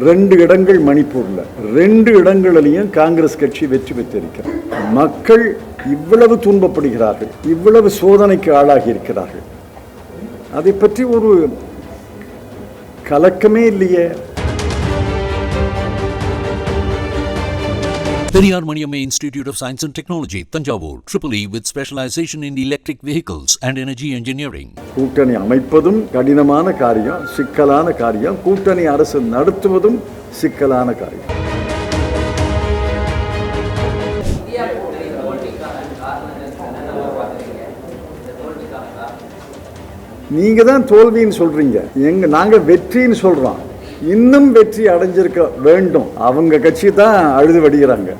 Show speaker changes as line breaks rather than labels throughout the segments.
ரெண்டு இடங்கள் மணிப்பூர்ல. ரெண்டு இடங்களிலையும் காங்கிரஸ் கட்சி வெற்றி பெற்றிருக்கிறது. மக்கள் இவ்வளவு துன்பப்படுகிறார்கள் இவ்வளவு சோதனைக்கு ஆளாகி இருக்கிறார்கள். அதை பற்றி ஒரு கலக்கமே இல்லையே.
Periyar Maniammai institute of science and technology Thanjavur. Triple E with specialisation in electric vehicles and energy engineering
கூட்டணி அமைப்பதும் கடினமான காரியம் சிக்கலான காரியம். கூட்டணி அரசு நடத்துவதும் சிக்கலான காரியம். நீங்க தான் தோல்வின்னு சொல்றீங்க. எங்க நாங்க வெற்றின்னு சொல்றோம். இன்னும் வெற்றி அடைஞ்சிருக்க வேண்டும். அவங்க கட்சி தான் அழுது வடிகிறாங்க.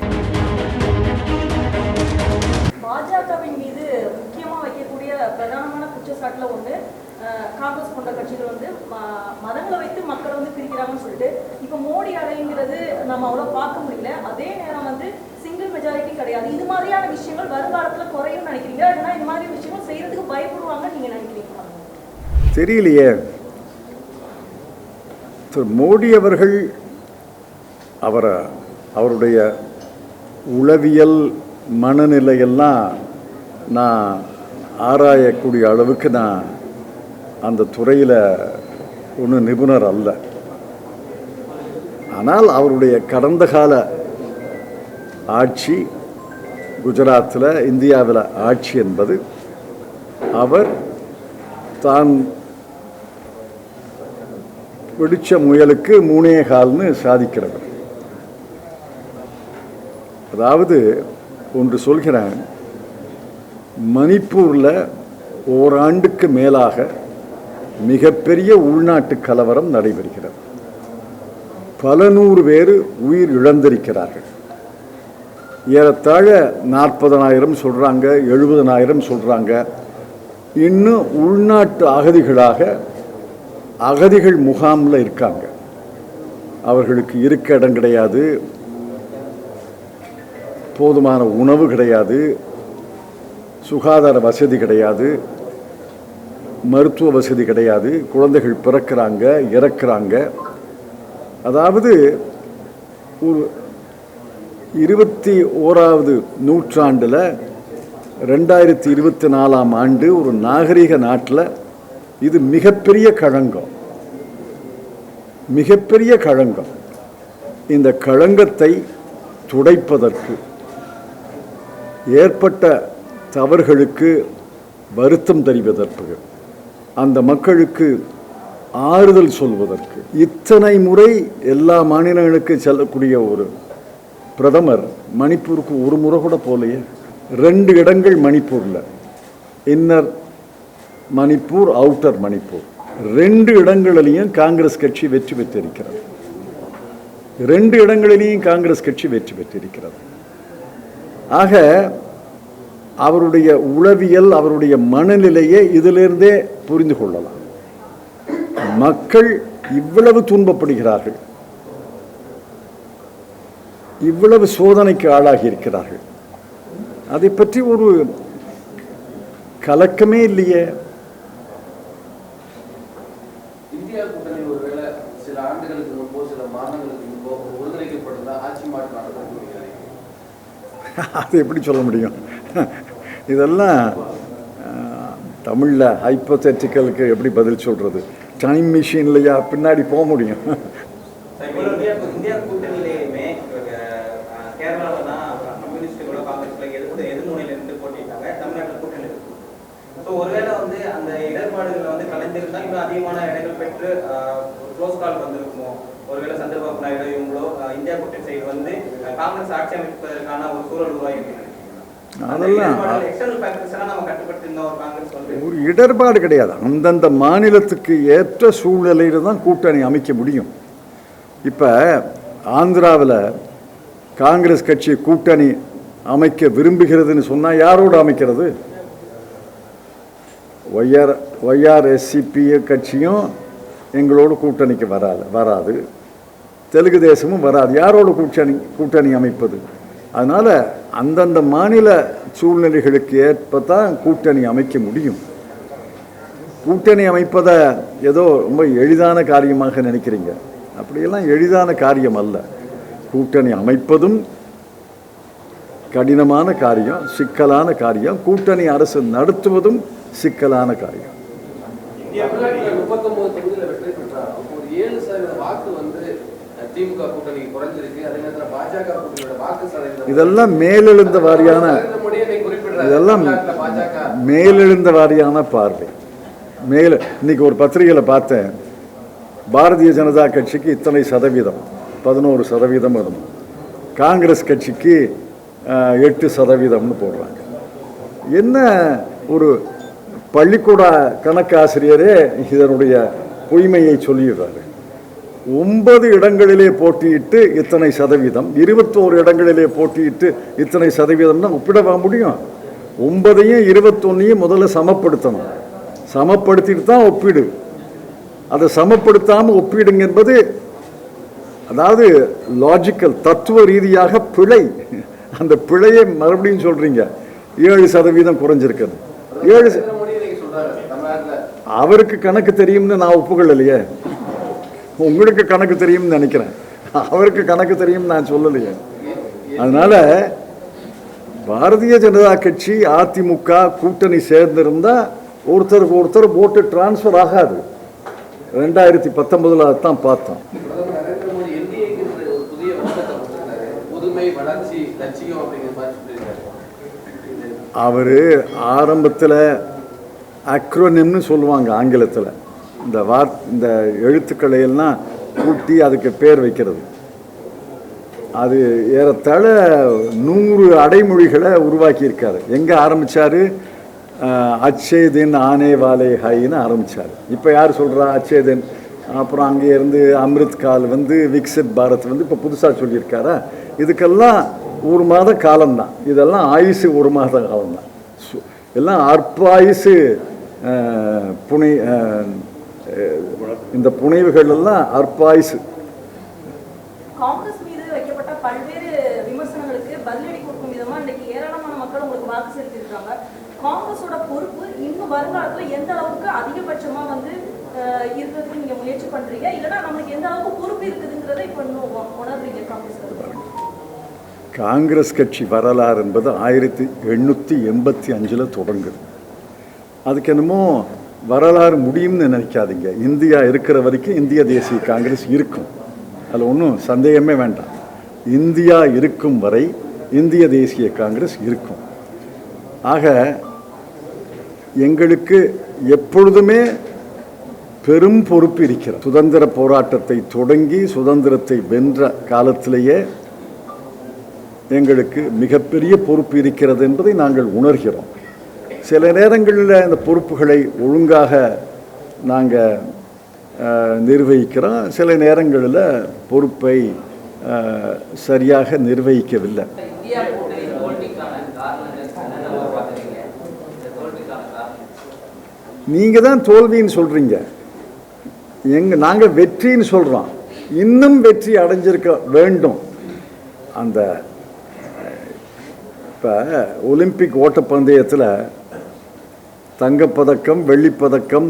பாஜகவின் மீது முக்கியமா வைக்கக்கூடிய பிரதானமான குற்றச்சாட்டுல ஒண்ணு அஹ், காங்கிரஸ் போன்ற கட்சிகள் வந்து ம- மதங்களை வைத்து மக்களை வந்து பிரிக்கிறாங்கன்னு சொல்லிட்டு இப்ப மோடி அலைங்கிறது நம்ம அவ்வளவு பார்க்க முடியல. அதே நேரம் வந்து சிங்கிள் மெஜாரிட்டி கிடையாது. இது மாதிரியான விஷயங்கள் வருங்காலத்துல குறையும் நினைக்கிறீங்க இல்லைன்னா இது மாதிரி விஷயங்கள் செய்யறதுக்கு பயப்படுவாங்கன்னு நீங்க நினைக்கிறீங்களா?
தெரியலையே. திரு மோடி அவர்கள் அவரை அவருடைய உளவியல் மனநிலையெல்லாம் நான் ஆராயக்கூடிய அளவுக்கு நான் அந்த துறையில் ஒன்றும் நிபுணர் அல்ல. ஆனால் அவருடைய கடந்த கால ஆட்சி குஜராத்தில் இந்தியாவில் ஆட்சி என்பது அவர் தான் பிடிச்ச முயலுக்கு மூணே கால்னு சாதிக்கிறவர். அதாவது ஒன்று சொல்கிறேன் மணிப்பூரில் ஓராண்டுக்கு மேலாக மிகப்பெரிய உள்நாட்டு கலவரம் நடைபெறுகிறது. பல நூறு பேர் உயிர் இழந்திருக்கிறார்கள். ஏறத்தாழ நாற்பதனாயிரம் சொல்கிறாங்க எழுபதனாயிரம் சொல்கிறாங்க இன்னும் உள்நாட்டு அகதிகளாக அகதிகள் முகாமில் இருக்காங்க. அவர்களுக்கு இருக்க இடம் கிடையாது. போதுமான உணவு கிடையாது. சுகாதார வசதி கிடையாது. மருத்துவ வசதி கிடையாது. குழந்தைகள் பிறக்கிறாங்க இறக்குறாங்க. அதாவது ஒரு இருபத்தி ஓராவது நூற்றாண்டில் ரெண்டாயிரத்தி இருபத்தி நாலாம் ஆண்டு ஒரு நாகரிக நாட்டில் இது மிகப்பெரிய களங்கம். மிகப்பெரிய களங்கம். இந்த களங்கத்தை துடைப்பதற்கு ஏற்பட்ட தவறுகளுக்கு வருத்தம் தெரிவதற்கு அந்த மக்களுக்கு ஆறுதல் சொல்வதற்கு இத்தனை முறை எல்லா மாநிலங்களுக்கு செல்லக்கூடிய ஒரு பிரதமர் மணிப்பூருக்கு ஒரு முறை கூட போலையே ரெண்டு இடங்கள் மணிப்பூரில். Inner Manipur outer Manipur. ரெண்டு இடங்களிலையும் காங்கிரஸ் கட்சி வெற்றி பெற்றிருக்கிறது. ரெண்டு இடங்களிலேயும் காங்கிரஸ் கட்சி வெற்றி பெற்றிருக்கிறது. ஆக அவருடைய உளவியல் அவருடைய மனநிலையை இதிலிருந்தே புரிந்து கொள்ளலாம். மக்கள் இவ்வளவு துன்பப்படுகிறார்கள். இவ்வளவு சோதனைக்கு ஆளாகி இருக்கிறார்கள். அதை பற்றி ஒரு கலக்கமே இல்லையே.
இந்தியா கூட்டணி ஒருவேளை சில ஆண்டுகளுக்கு முன்போ சில மாதங்களுக்கு முன்போ ஒருங்கிணைக்கப்பட்டிருந்தா ஆட்சி மாற்றம் நடக்கும்
அது எப்படி சொல்ல முடியும்? இதெல்லாம் தமிழில் ஹைப்போதெட்டிக்கலுக்கு எப்படி பதில் சொல்கிறது டைம் மிஷின்லையா பின்னாடி போக முடியும்.
இப்போ இந்தியா இந்தியா கூட்டணியிலேயுமே கேரளாவில் தான் கம்யூனிஸ்டுகளோ காங்கிரஸ்ல எதிர்த்து எதிர்முனையில இருந்து போட்டிட்டாங்க தமிழ்நாட்டில் கூட்டணி ஸோ ஒருவேளை வந்து அந்த இடர்பாடுகளை வந்து கலைஞ்சிருந்தா இன்னும் அதிகமான இடங்கள் பெற்று க்ளோஸ் கால் வந்திருக்குமோ? ஒருவேளை சந்திரபாபு நாயுடு இவங்களோ இந்தியா கூட்டணி சைடு வந்து காங்கிரஸ் ஆட்சி அமைப்பதற்கான ஒரு சூழல் உருவாகி ஒரு
இடர்பாடு கிடையாது. அந்தந்த மாநிலத்துக்கு ஏற்ற சூழ்நிலையில் தான் கூட்டணி அமைக்க முடியும். இப்போ ஆந்திராவில் காங்கிரஸ் கட்சி கூட்டணி அமைக்க விரும்புகிறதுன்னு சொன்னால் யாரோடு அமைக்கிறது? ஒய்ஆர் ஒய்ஆர்எஸ்சிபிஏ கட்சியும் எங்களோட கூட்டணிக்கு வராது வராது. தெலுங்கு தேசமும் வராது. யாரோட கூட்டணி கூட்டணி அமைப்பது? அதனால் அந்தந்த மாநில சூழ்நிலைகளுக்கு ஏற்ப தான் கூட்டணி அமைக்க முடியும். கூட்டணி அமைப்பதை ஏதோ ரொம்ப எளிதான காரியமாக நினைக்கிறீங்க. அப்படியெல்லாம் எளிதான காரியம் அல்ல. கூட்டணி அமைப்பதும் கடினமான காரியம் சிக்கலான காரியம். கூட்டணி அரசு நடத்துவதும் சிக்கலான காரியம். இதெல்லாம் மேலெழுந்த வாரியான இதெல்லாம் மேலெழுந்த வாரியான பார்வை. மேல இன்னைக்கு ஒரு பத்திரிகையில் பார்த்தேன். பாரதிய ஜனதா கட்சிக்கு இத்தனை சதவீதம். பதினோரு சதவீதம் வரும். காங்கிரஸ் கட்சிக்கு எட்டு சதவீதம்னு போடுறாங்க. என்ன ஒரு பள்ளிக்கூட கணக்காசிரியரே இதனுடைய பொய்மையை சொல்லிடுறாரு. ஒன்பது இடங்களிலே போட்டியிட்டு இத்தனை சதவீதம் இருபத்தோரு இடங்களிலே போட்டியிட்டு இத்தனை சதவீதம்னா ஒப்பிடவா முடியும்? ஒன்பதையும் இருபத்தொன்னையும் முதல்ல சமப்படுத்தணும். சமப்படுத்திட்டு தான் ஒப்பிடு. அதை சமப்படுத்தாமல் ஒப்பிடுங்க என்பது அதாவது லாஜிக்கல் தத்துவ ரீதியாக பிழை. அந்த பிழையை மறுபடியும் சொல்றீங்க. ஏழு சதவீதம் குறைஞ்சிருக்குது. ஏழு அவருக்கு கணக்கு தெரியும்னு நான் ஒப்புக்கொள்ளலையே. உங்களுக்கு கணக்கு தெரியும்னு நினைக்கிறேன். அவருக்கு கணக்கு தெரியும்னு நான் சொல்லலையே. அதனால பாரதிய ஜனதா கட்சி அதிமுக கூட்டணி சேர்ந்திருந்தா ஒருத்தருக்கு ஒருத்தர் ஓட்டு டிரான்ஸ்ஃபர் ஆகாது. ரெண்டாயிரத்தி பத்தொன்பதுல தான் பார்த்தோம்.
வளர்ச்சி லட்சியம் அப்படிங்கிற மாதிரி சொல்லியிருக்காரு.
அவர் ஆரம்பத்தில் அக்ரோனிம்னு சொல்லுவாங்க ஆங்கிலத்தில். இந்த வார் இந்த எழுத்துக்களை எல்லாம் கூட்டி அதுக்கு பேர் வைக்கிறது. அது ஏறத்தாழ நூறு அடைமொழிகளை உருவாக்கியிருக்காரு. எங்கே ஆரம்பித்தார் அச்சேதின் ஆனே வாலே ஹைன்னு ஆரம்பித்தார் இப்போ யார் சொல்கிறா அச்சேதின். அப்புறம் அங்கே இருந்து அம்ரித் கால் வந்து விக்சித் பாரத் வந்து இப்போ புதுசாக சொல்லியிருக்காரா? இதுக்கெல்லாம் ஒரு மாத காலம்தான். இதெல்லாம் ஆயுசு ஒரு மாத காலம்தான். சு- எல்லாம் அற்பாயுசு புனை இந்த புனைவுகள் எல்லாம் அற்பாயுசு
காங்கிரஸோட பொறுப்பு இன்னும் வருங்காலத்துல எந்த அளவுக்கு அதிகபட்சமா வந்து இருக்கிறதுக்கு நீங்க முயற்சி பண்றீங்க? இல்லைன்னா நம்மளுக்கு எந்த அளவுக்கு பொறுப்பு இருக்குதுங்கிறத இப்ப இன்னும் உணர்றீங்க காங்கிரஸ்
காங்கிரஸ் கட்சி வரலாறு என்பது ஆயிரத்தி எண்ணூற்றி எண்பத்தி அஞ்சில் தொடங்குது. அதுக்கு என்னமோ வரலாறு முடியும்னு நினைக்காதீங்க. இந்தியா இருக்கிற வரைக்கும் இந்திய தேசிய காங்கிரஸ் இருக்கும். அதில் ஒன்றும் சந்தேகமே வேண்டாம். இந்தியா இருக்கும் வரை இந்திய தேசிய காங்கிரஸ் இருக்கும். ஆக எங்களுக்கு எப்பொழுதுமே பெரும் பொறுப்பு இருக்கிறது. சுதந்திர போராட்டத்தை தொடங்கி சுதந்திரத்தை வென்ற காலத்திலேயே எங்களுக்கு மிகப்பெரிய பொறுப்பு இருக்கிறது என்பதை நாங்கள் உணர்கிறோம். சில நேரங்களில் இந்த பொறுப்புகளை ஒழுங்காக நாங்கள் நிர்வகிக்கிறோம். சில நேரங்களில் பொறுப்பை சரியாக நிர்வகிக்கவில்லை. நீங்கள் தான் தோல்வின்னு சொல்கிறீங்க எங்கள் நாங்கள் வெற்றின்னு சொல்கிறோம் இன்னும் வெற்றி அடைஞ்சிருக்க வேண்டும். அந்த இப்போ ஒலிம்பிக் ஓட்டப்பந்தயத்தில் தங்கப்பதக்கம் வெள்ளிப்பதக்கம்?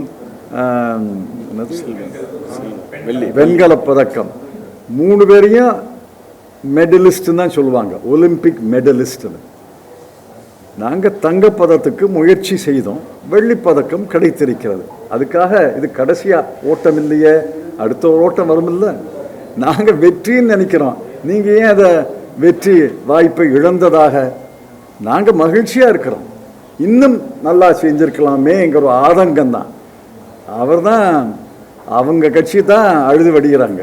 வெண்கலப் பதக்கம் மூணு பேரையும் மெடலிஸ்ட்னு தான் சொல்லுவாங்க. ஒலிம்பிக் மெடலிஸ்ட்னு. நாங்கள் தங்கப்பதத்துக்கு முயற்சி செய்தோம். வெள்ளிப்பதக்கம் கிடைத்திருக்கிறது. அதுக்காக இது கடைசியா ஓட்டம் இல்லையே? அடுத்த ஒரு ஓட்டம் வருமில்ல? நாங்கள் வெற்றின்னு நினைக்கிறோம். நீங்கள் ஏன் அதை வெற்றி வாய்ப்பை இழந்ததாக நாங்கள் மகிழ்ச்சியாக இருக்கிறோம். இன்னும் நல்லா செஞ்சிருக்கலாமேங்கிற ஒரு ஆதங்கம் தான் அவர் தான் அவங்க கட்சி தான் அழுது வடிகிறாங்க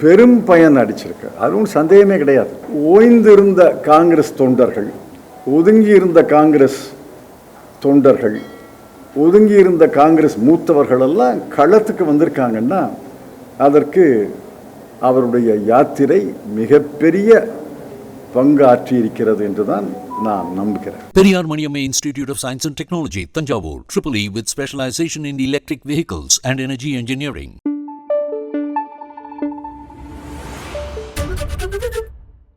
பெரும் பயன் அடிச்சிருக்கு. அதுவும் சந்தேகமே கிடையாது. ஓய்ந்திருந்த காங்கிரஸ் தொண்டர்கள் ஒதுங்கி இருந்த காங்கிரஸ் தொண்டர்கள் ஒதுங்கி இருந்த காங்கிரஸ் மூத்தவர்கள் எல்லாம் களத்துக்கு வந்திருக்காங்கன்னா அதற்கு அவருடைய யாத்திரை மிகப்பெரிய பங்காற்றியிருக்கிறது என்றுதான் நான் நம்புகிறேன்
Periyar Maniammai institute of science and technology Thanjavur triple E with specialisation in electric vehicles and energy engineering